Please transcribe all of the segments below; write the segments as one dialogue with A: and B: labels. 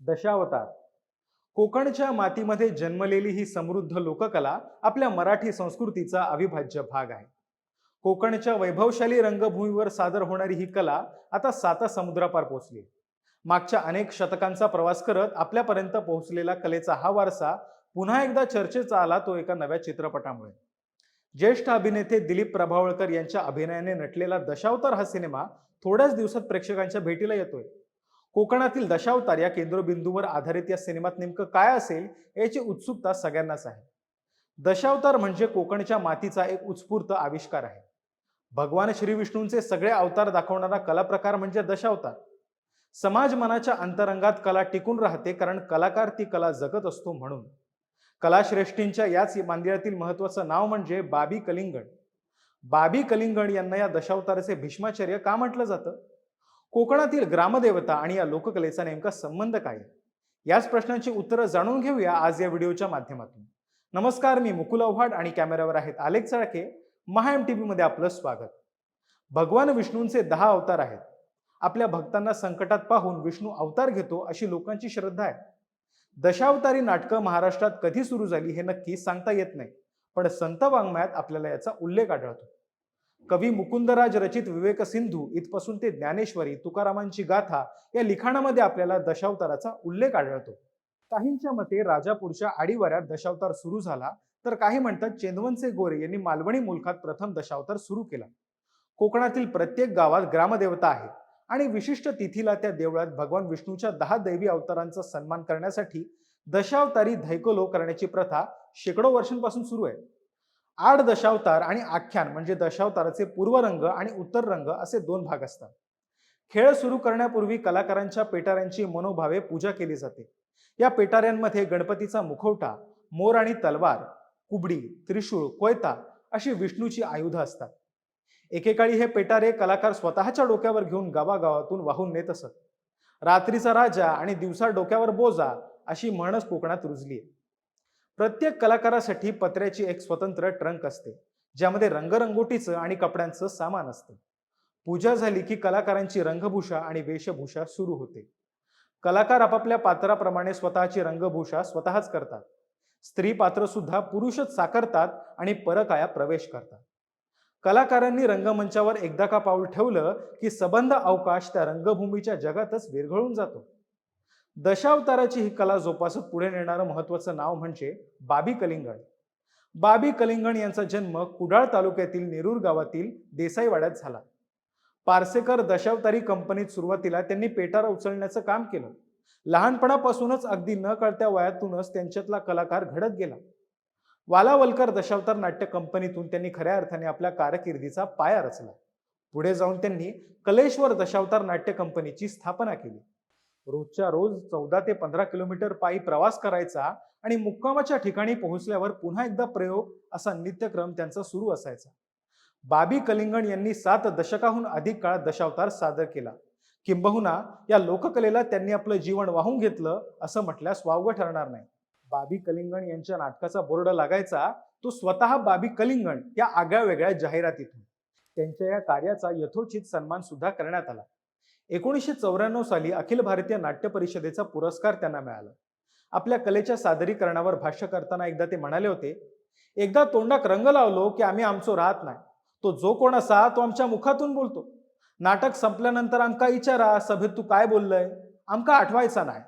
A: दशावतार. कोकणच्या मातीमध्ये जन्मलेली ही समृद्ध लोककला आपल्या मराठी संस्कृतीचा अविभाज्य भाग आहे. कोकणच्या वैभवशाली रंगभूमीवर सादर होणारी ही कला आता साता समुद्रापार पोहोचली मागच्या अनेक शतकांचा प्रवास करत आपल्यापर्यंत पोहोचलेला कलेचा हा वारसा पुन्हा एकदा चर्चेचा आला तो एका नव्या चित्रपटामुळे. ज्येष्ठ अभिनेते दिलीप प्रभावळकर यांच्या अभिनयाने नटलेला दशावतार हा सिनेमा थोड्याच दिवसात प्रेक्षकांच्या भेटीला येतोय. कोकणातील दशावतार या केंद्रबिंदूवर आधारित या सिनेमात नेमकं काय असेल याची उत्सुकता सगळ्यांनाच आहे. दशावतार म्हणजे कोकणच्या मातीचा एक उत्स्फूर्त आविष्कार आहे. भगवान श्रीविष्णूंचे सगळे अवतार दाखवणारा कलाप्रकार म्हणजे दशावतार. समाज मनाच्या अंतरंगात कला टिकून राहते कारण कलाकार ती कला जगत असतो म्हणून. कलाश्रेष्ठींच्या याच मांदिरातील महत्वाचं नाव म्हणजे बाबी कलिंगण. बाबी कलिंगण यांना या दशावताराचे भीष्माचार्य का म्हटलं जातं? कोकणातील ग्रामदेवता आणि या लोककलेचा नेमका संबंध काय याच प्रश्नांची उत्तरं जाणून घेऊया आज या व्हिडिओच्या माध्यमातून. नमस्कार मी मुकुल आव्हाड आणि कॅमेऱ्यावर आहेत आलेख चळके महा एम टी मध्ये आपलं स्वागत. भगवान विष्णूंचे दहा अवतार आहेत. आपल्या भक्तांना संकटात पाहून विष्णू अवतार घेतो अशी लोकांची श्रद्धा आहे. दशावतारी नाटकं महाराष्ट्रात कधी सुरू झाली हे नक्की सांगता येत नाही. पण संत वाङ्मयात आपल्याला याचा उल्लेख आढळतो. कवी मुकुंदराज रचित विवेक सिंधू इथपासून ते ज्ञानेश्वरी तुकारामांची गाथा या लिखाणामध्ये आपल्याला दशावताराचा उल्लेख आढळतो. काहींच्या मते राजापूरच्या आडीवाऱ्यात दशावतार सुरू झाला तर काही म्हणतात चेंदवनचे गोरे यांनी मालवणी मुलखात प्रथम दशावतार सुरू केला. कोकणातील प्रत्येक गावात ग्रामदेवता आहे आणि विशिष्ट तिथीला त्या देवळात भगवान विष्णूच्या दहा दैवी अवतारांचा सन्मान करण्यासाठी दशावतारी धैकोलो करण्याची प्रथा शेकडो वर्षांपासून सुरू आहे. आठ दशावतार आणि आख्यान म्हणजे दशावताराचे पूर्वरंग आणि उत्तर रंग असे दोन भाग असतात. खेळ सुरू करण्यापूर्वी कलाकारांच्या पेटाऱ्यांची मनोभावे पूजा केली जाते. या पेटाऱ्यांमध्ये गणपतीचा मुखवटा मोर आणि तलवार कुबडी त्रिशूळ कोयता अशी विष्णूची आयुधं असतात. एकेकाळी हे पेटारे कलाकार स्वतःच्या डोक्यावर घेऊन गावागावातून वाहून नेत असत. रात्रीचा राजा आणि दिवसा डोक्यावर बोजा अशी म्हणच कोकणात रुजली आहे प्रत्येक कलाकारासाठी पत्र्याची एक स्वतंत्र ट्रंक असते ज्यामध्ये रंगरंगोटीचं आणि कपड्यांचं सामान असतं. पूजा झाली की कलाकारांची रंगभूषा आणि वेशभूषा सुरू होते. कलाकार आपापल्या पात्राप्रमाणे स्वतःची रंगभूषा स्वतःच करतात. स्त्री पात्र सुद्धा पुरुषच साकारतात आणि परकाया प्रवेश करतात. कलाकारांनी रंगमंचावर एकदा का पाऊल ठेवलं की सबंध अवकाश त्या रंगभूमीच्या जगातच विरघळून जातो. दशावताराची ही कला जोपासत पुढे नेणारं महत्वाचं नाव म्हणजे बाबी कलिंगण. बाबी कलिंगण यांचा जन्म कुडाळ तालुक्यातील नेरूर गावातील देसाईवाड्यात झाला. पारसेकर दशावतारी कंपनीत सुरुवातीला त्यांनी पेटारा उचलण्याचं काम केलं. लहानपणापासूनच अगदी न कळत्या वयातूनच त्यांच्यातला कलाकार घडत गेला. वालावलकर दशावतार नाट्य कंपनीतून त्यांनी खऱ्या अर्थाने आपल्या कारकिर्दीचा पाया रचला. पुढे जाऊन त्यांनी कलेश्वर दशावतार नाट्य कंपनीची स्थापना केली. रोजच्या रोज चौदा ते पंधरा किलोमीटर पायी प्रवास करायचा आणि मुक्कामाच्या ठिकाणी पोहोचल्यावर पुन्हा एकदा प्रयोग असा नित्यक्रम त्यांचा सुरू असायचा. बाबी कलिंगण यांनी सात दशकाहून अधिक काळ दशावतार सादर केला. किंबहुना या लोककलेला त्यांनी आपलं जीवन वाहून घेतलं असं म्हटल्यास वावगं ठरणार नाही. बाबी कलिंगण यांच्या नाटकाचा बोर्ड लागायचा तो स्वतः बाबी कलिंगण या आगळ्या वेगळ्या जाहिरातीतून. त्यांच्या या कार्याचा यथोचित सन्मान सुद्धा करण्यात आला. एकोणीसशे चौऱ्याण्णव साली अखिल भारतीय नाट्य परिषदेचा पुरस्कार त्यांना मिळाला. आपल्या कलेच्या सादरीकरणावर भाष्य करताना एकदा ते म्हणाले होते एकदा तोंडाक रंग लावलो की आम्ही आमचो राहत नाही. तो जो कोण असा तो आमच्या मुखातून बोलतो. नाटक संपल्यानंतर आमका विचारा सभेत तू काय बोललंय? आमका आठवायचा नाही.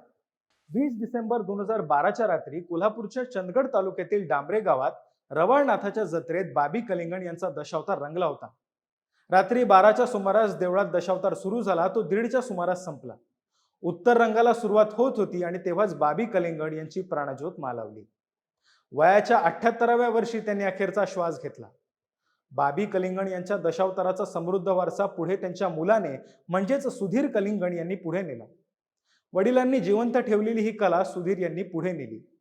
A: वीस डिसेंबर दोन हजार बाराच्या रात्री कोल्हापूरच्या चंदगड तालुक्यातील डांबरे गावात रवळनाथाच्या जत्रेत बाबी कलिंगण यांचा दशावतार रंगला होता. रात्री बाराच्या सुमारास देवळात दशावतार सुरू झाला तो दीडच्या सुमारास संपला. उत्तर रंगाला सुरुवात होत होती आणि तेव्हाच बाबी कलिंगण यांची प्राणज्योत मालावली. वयाच्या अठ्याहत्तराव्या वर्षी त्यांनी अखेरचा श्वास घेतला. बाबी कलिंगण यांच्या दशावताराचा समृद्ध वारसा पुढे त्यांच्या मुलाने म्हणजेच सुधीर कलिंगण यांनी पुढे नेला. वडिलांनी जिवंत ठेवलेली ही कला सुधीर यांनी पुढे नेली.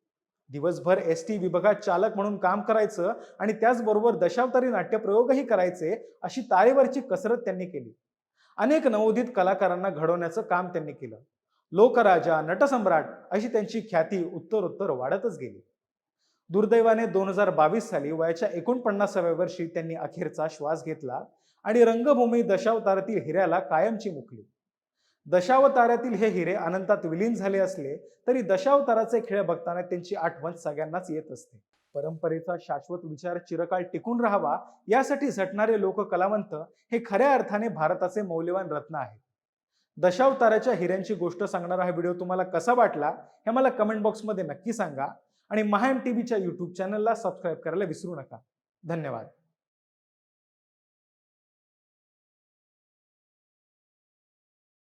A: दिवसभर एस टी विभागात चालक म्हणून काम करायचं आणि त्याचबरोबर दशावतारी नाट्यप्रयोगही करायचे अशी तारेवरची कसरत त्यांनी केली. अनेक नवोदित कलाकारांना घडवण्याचं काम त्यांनी केलं. लोकराजा नटसम्राट अशी त्यांची ख्याती उत्तरोत्तर वाढतच गेली. दुर्दैवाने दोन हजार बावीस साली वयाच्या एकोणपन्नासाव्या वर्षी त्यांनी अखेरचा श्वास घेतला आणि रंगभूमी दशावतारातील हिऱ्याला कायमची मुकली. दशावतारातील हे हिरे अनंतात विलीन झाले असले तरी दशावताराचे खेळ बघताना त्यांची आठवण सगळ्यांनाच येत असते. परंपरेचा शाश्वत विचार चिरकाळ टिकून राहावा यासाठी झटणारे लोककलावंत हे खऱ्या अर्थाने भारताचे मौल्यवान रत्न आहेत. दशावताराच्या हिऱ्यांची गोष्ट सांगणारा हा व्हिडिओ तुम्हाला कसा वाटला हे मला कमेंट बॉक्समध्ये नक्की सांगा आणि महाएम टीव्हीच्या युट्यूब चॅनलला सबस्क्राईब करायला विसरू नका. धन्यवाद.